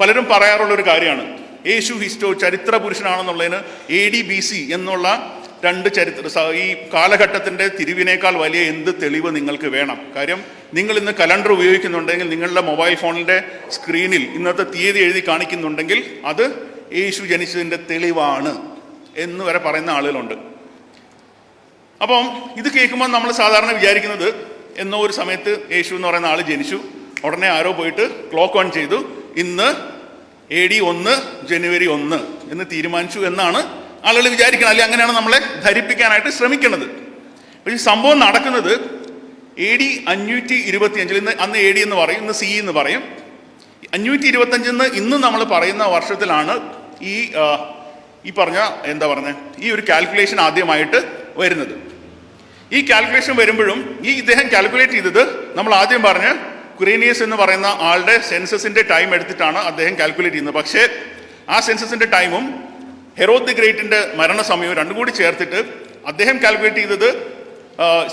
പലരും പറയാറുള്ള ഒരു കാര്യമാണ്. യേശു ഹിസ്റ്റോ ചരിത്ര പുരുഷനാണെന്നുള്ളതിന് എ ഡി ബി സി എന്നുള്ള രണ്ട് ചരിത്ര ഈ കാലഘട്ടത്തിന്റെ തിരിവിനേക്കാൾ വലിയ എന്ത് തെളിവ് നിങ്ങൾക്ക് വേണം? കാര്യം നിങ്ങൾ ഇന്ന് കലണ്ടർ ഉപയോഗിക്കുന്നുണ്ടെങ്കിൽ നിങ്ങളുടെ മൊബൈൽ ഫോണിന്റെ സ്ക്രീനിൽ ഇന്നത്തെ തീയതി എഴുതി കാണിക്കുന്നുണ്ടെങ്കിൽ അത് യേശു ജനിച്ചതിന്റെ തെളിവാണ് എന്ന് വരെ പറയുന്ന ആളുകളുണ്ട്. അപ്പം ഇത് കേൾക്കുമ്പോൾ നമ്മൾ സാധാരണ വിചാരിക്കുന്നത് എന്നോ ഒരു സമയത്ത് യേശു എന്ന് പറയുന്ന ആൾ ജനിച്ചു. ഉടനെ ആരോ പോയിട്ട് ക്ലോക്ക് ഓൺ ചെയ്തു. ഇന്ന് എ ഡി ഒന്ന് ജനുവരി ഒന്ന് എന്ന് തീരുമാനിച്ചു എന്നാണ് ആളുകൾ വിചാരിക്കുന്നത്. അല്ലെങ്കിൽ അങ്ങനെയാണ് നമ്മളെ ധരിപ്പിക്കാനായിട്ട് ശ്രമിക്കുന്നത്. പക്ഷേ സംഭവം നടക്കുന്നത് എ ഡി അഞ്ഞൂറ്റി ഇരുപത്തി അഞ്ചിൽ ഇന്ന് അന്ന് എ ഡി എന്ന് പറയും ഇന്ന് സി എന്ന് പറയും. അഞ്ഞൂറ്റി ഇരുപത്തഞ്ചിന്ന് ഇന്ന് നമ്മൾ പറയുന്ന വർഷത്തിലാണ് ഈ ഈ പറഞ്ഞ എന്താ പറഞ്ഞ ഈ ഒരു കാൽക്കുലേഷൻ ആദ്യമായിട്ട് വരുന്നത്. ഈ കാൽക്കുലേഷൻ വരുമ്പോഴും ഈ ഇദ്ദേഹം കാൽക്കുലേറ്റ് ചെയ്തത് നമ്മൾ ആദ്യം പറഞ്ഞ കുരേനിയസ് എന്ന് പറയുന്ന ആളുടെ സെൻസസിന്റെ ടൈം എടുത്തിട്ടാണ് അദ്ദേഹം കാൽക്കുലേറ്റ് ചെയ്യുന്നത്. പക്ഷേ ആ സെൻസസിന്റെ ടൈമും ഹെറോദ് ദി ഗ്രേറ്റിന്റെ മരണസമയവും രണ്ടും കൂടി ചേർത്തിട്ട് അദ്ദേഹം കാൽക്കുലേറ്റ് ചെയ്തത്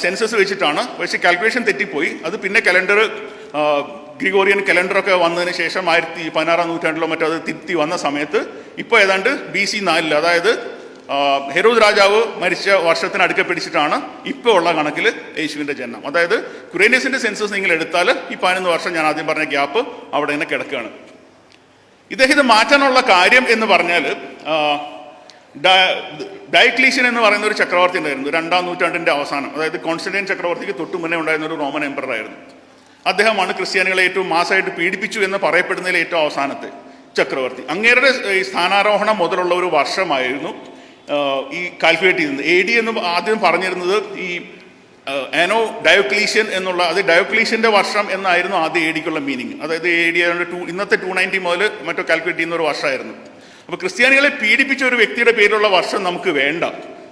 സെൻസസ് വെച്ചിട്ടാണ്. പക്ഷേ കാൽക്കുലേഷൻ തെറ്റിപ്പോയി. അത് പിന്നെ കലണ്ടർ ഗ്രിഗോറിയൻ കലണ്ടറൊക്കെ വന്നതിന് ശേഷം ആയിരത്തി പതിനാറാം നൂറ്റാണ്ടിലോ മറ്റോ അത് തിരുത്തി വന്ന സമയത്ത് ഇപ്പോൾ ഏതാണ്ട് ബി സി നാലിൽ അതായത് ആ, ഹെറോദ് രാജാവ് മരിച്ച വർഷത്തിന് അടുക്ക പിടിച്ചിട്ടാണ് ഇപ്പോൾ ഉള്ള കണക്കിൽ യേശുവിന്റെ ജനനം. അതായത് കുരേനിയസിന്റെ സെൻസസ് നിങ്ങൾ എടുത്താൽ ഈ പതിനൊന്ന് വർഷം ഞാൻ ആദ്യം പറഞ്ഞ ഗ്യാപ്പ് അവിടെ തന്നെ കിടക്കുകയാണ്. ഇദ്ദേഹം ഇത് മാറ്റാനുള്ള കാര്യം എന്ന് പറഞ്ഞാൽ ഡയക്ലീഷ്യൻ എന്ന് പറയുന്ന ഒരു ചക്രവർത്തി ഉണ്ടായിരുന്നു രണ്ടാം നൂറ്റാണ്ടിന്റെ അവസാനം. അതായത് കോൺസ്റ്റന്റൈൻ ചക്രവർത്തിക്ക് തൊട്ടു മുന്നേ ഉണ്ടായിരുന്ന ഒരു റോമൻ എംപറർ ആയിരുന്നു. അദ്ദേഹമാണ് ക്രിസ്ത്യാനികളെ ഏറ്റവും മാസമായിട്ട് പീഡിപ്പിച്ചു എന്ന് പറയപ്പെടുന്നതിൽ ഏറ്റവും അവസാനത്തെ ചക്രവർത്തി. അങ്ങേരുടെ സ്ഥാനാരോഹണം മുതലുള്ള ഒരു വർഷമായിരുന്നു ഈ കാൽക്കുലേറ്റ് ചെയ്യുന്നത് എ ഡി എന്ന് ആദ്യം പറഞ്ഞിരുന്നത് ഈ ആനോ ഡയോക്ലീഷ്യൻ എന്നുള്ള അത് ഡയോക്ലീഷ്യന്റെ വർഷം എന്നായിരുന്നു ആദ്യം എ ഡിക്കുള്ള മീനിങ് അതായത് എ ഡി ടു ഇന്നത്തെ ടു നയന്റി മുതൽ മറ്റോ കാൽക്കുലേറ്റ് ചെയ്യുന്ന ഒരു വർഷമായിരുന്നു. അപ്പോൾ ക്രിസ്ത്യാനികളെ പീഡിപ്പിച്ച ഒരു വ്യക്തിയുടെ പേരിലുള്ള വർഷം നമുക്ക് വേണ്ട.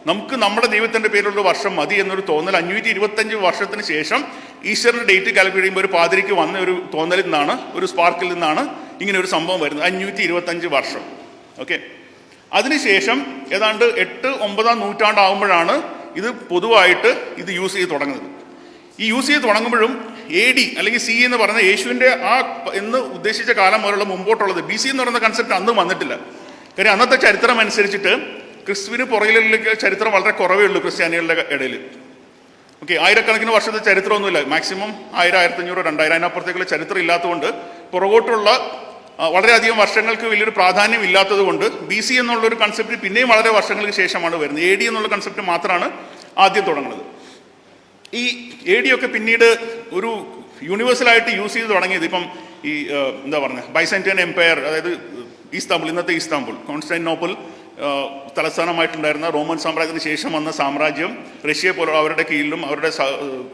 നമുക്ക് നമ്മുടെ ദൈവത്തിന്റെ പേരിലുള്ള വർഷം മതി എന്നൊരു തോന്നൽ അഞ്ഞൂറ്റി ഇരുപത്തഞ്ച് വർഷത്തിന് ശേഷം ഈശ്വറിന്റെ ഡേറ്റ് കാൽക്കുലേറ്റ് ചെയ്യുമ്പോൾ ഒരു പാതിരിക്ക് വന്ന ഒരു തോന്നലിൽ നിന്നാണ് ഒരു സ്പാർക്കിൽ നിന്നാണ് ഇങ്ങനെ ഒരു സംഭവം വരുന്നത്. അഞ്ഞൂറ്റി ഇരുപത്തഞ്ച് വർഷം. ഓക്കെ അതിനുശേഷം ഏതാണ്ട് എട്ട് ഒമ്പതാം നൂറ്റാണ്ടാവുമ്പോഴാണ് ഇത് പൊതുവായിട്ട് ഇത് യൂസ് ചെയ്ത് തുടങ്ങുന്നത്. ഈ യൂസ് ചെയ്ത് തുടങ്ങുമ്പോഴും എ ഡി അല്ലെങ്കിൽ സി എന്ന് പറയുന്ന യേശുവിന്റെ ആ എന്ന് ഉദ്ദേശിച്ച കാലം മുതലുള്ള മുമ്പോട്ടുള്ളത് ബി സി എന്ന് പറയുന്ന കൺസെപ്റ്റ് അന്ന് വന്നിട്ടില്ല. കാര്യം അന്നത്തെ ചരിത്രം അനുസരിച്ചിട്ട് ക്രിസ്തുവിന് പുറകിലേക്ക് ചരിത്രം വളരെ കുറവേ ഉള്ളൂ ക്രിസ്ത്യാനികളുടെ ഇടയിൽ. ഓക്കെ ആയിരക്കണക്കിന് വർഷത്തെ ചരിത്രമൊന്നുമില്ല. മാക്സിമം ആയിരം ആയിരത്തഞ്ഞൂറ് രണ്ടായിരം. അതിനപ്പുറത്തേക്കുള്ള ചരിത്രം ഇല്ലാത്തതുകൊണ്ട് പുറകോട്ടുള്ള വളരെയധികം വർഷങ്ങൾക്ക് വലിയൊരു പ്രാധാന്യം ഇല്ലാത്തത് കൊണ്ട് ബി സി എന്നുള്ളൊരു കൺസെപ്റ്റ് പിന്നെയും വളരെ വർഷങ്ങൾക്ക് ശേഷമാണ് വരുന്നത്. എ ഡി എന്നുള്ള കൺസെപ്റ്റ് മാത്രമാണ് ആദ്യം തുടങ്ങുന്നത്. ഈ എ ഡി ഒക്കെ പിന്നീട് ഒരു യൂണിവേഴ്സലായിട്ട് യൂസ് ചെയ്ത് തുടങ്ങിയത് ഇപ്പം ഈ എന്താ പറയുക ബൈസെന്റിയൻ എംപയർ അതായത് ഈസ്താംബുൾ ഇന്നത്തെ ഈസ്താംബുൾ കോൺസ്റ്റാന്റിനോപ്പിൾ തലസ്ഥാനമായിട്ടുണ്ടായിരുന്ന റോമൻ സാമ്രാജ്യത്തിന് ശേഷം വന്ന സാമ്രാജ്യം റഷ്യ പോലെ അവരുടെ കീഴിലും അവരുടെ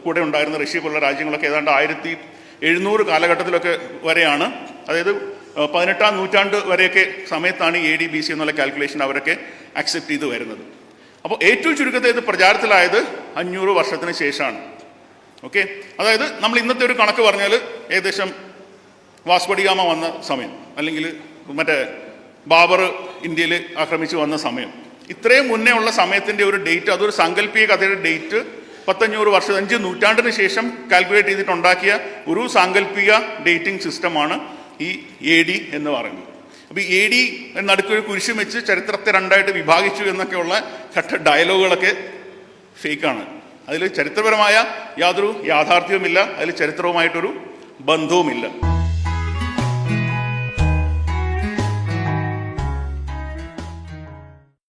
കൂടെ ഉണ്ടായിരുന്ന റഷ്യ പോലുള്ള രാജ്യങ്ങളൊക്കെ ഏതാണ്ട് ആയിരത്തി എഴുന്നൂറ് കാലഘട്ടത്തിലൊക്കെ വരെയാണ്. അതായത് പതിനെട്ടാം നൂറ്റാണ്ട് വരെയൊക്കെ സമയത്താണ് എ ഡി ബി സി എന്നുള്ള കാൽക്കുലേഷൻ അവരൊക്കെ അക്സെപ്റ്റ് ചെയ്ത് വരുന്നത്. അപ്പോൾ ഏറ്റവും ചുരുക്കത്തിൽ ഇത് പ്രചാരത്തിലായത് അഞ്ഞൂറ് വർഷത്തിന് ശേഷമാണ്. ഓക്കെ അതായത് നമ്മൾ ഇന്നത്തെ ഒരു കണക്ക് പറഞ്ഞാൽ ഏകദേശം വാസ്പടിയാമ വന്ന സമയം. അല്ലെങ്കിൽ മറ്റേ ബാബർ ഇന്ത്യയിൽ ആക്രമിച്ച് വന്ന സമയം. ഇത്രയും മുന്നേ ഉള്ള സമയത്തിന്റെ ഒരു ഡേറ്റ് അതൊരു സാങ്കല്പിക കഥയുടെ ഡേറ്റ് പത്തഞ്ഞൂറ് വർഷം അഞ്ച് നൂറ്റാണ്ടിന് ശേഷം കാൽക്കുലേറ്റ് ചെയ്തിട്ടുണ്ടാക്കിയ ഒരു സാങ്കല്പിക ഡേറ്റിംഗ് സിസ്റ്റമാണ് ഈ എ ഡി എന്ന് പറയുന്നത്. അപ്പോൾ എ ഡി നടുക്കൊരു കുരിശും വെച്ച് ചരിത്രത്തെ രണ്ടായിട്ട് വിഭാഗിച്ചു എന്നൊക്കെയുള്ള ഘട്ട ഡയലോഗുകളൊക്കെ ഫേക്കാണ് അതിൽ ചരിത്രപരമായ യാതൊരു യാഥാർത്ഥ്യവുമില്ല അതിൽ ചരിത്രവുമായിട്ടൊരു ബന്ധവുമില്ല.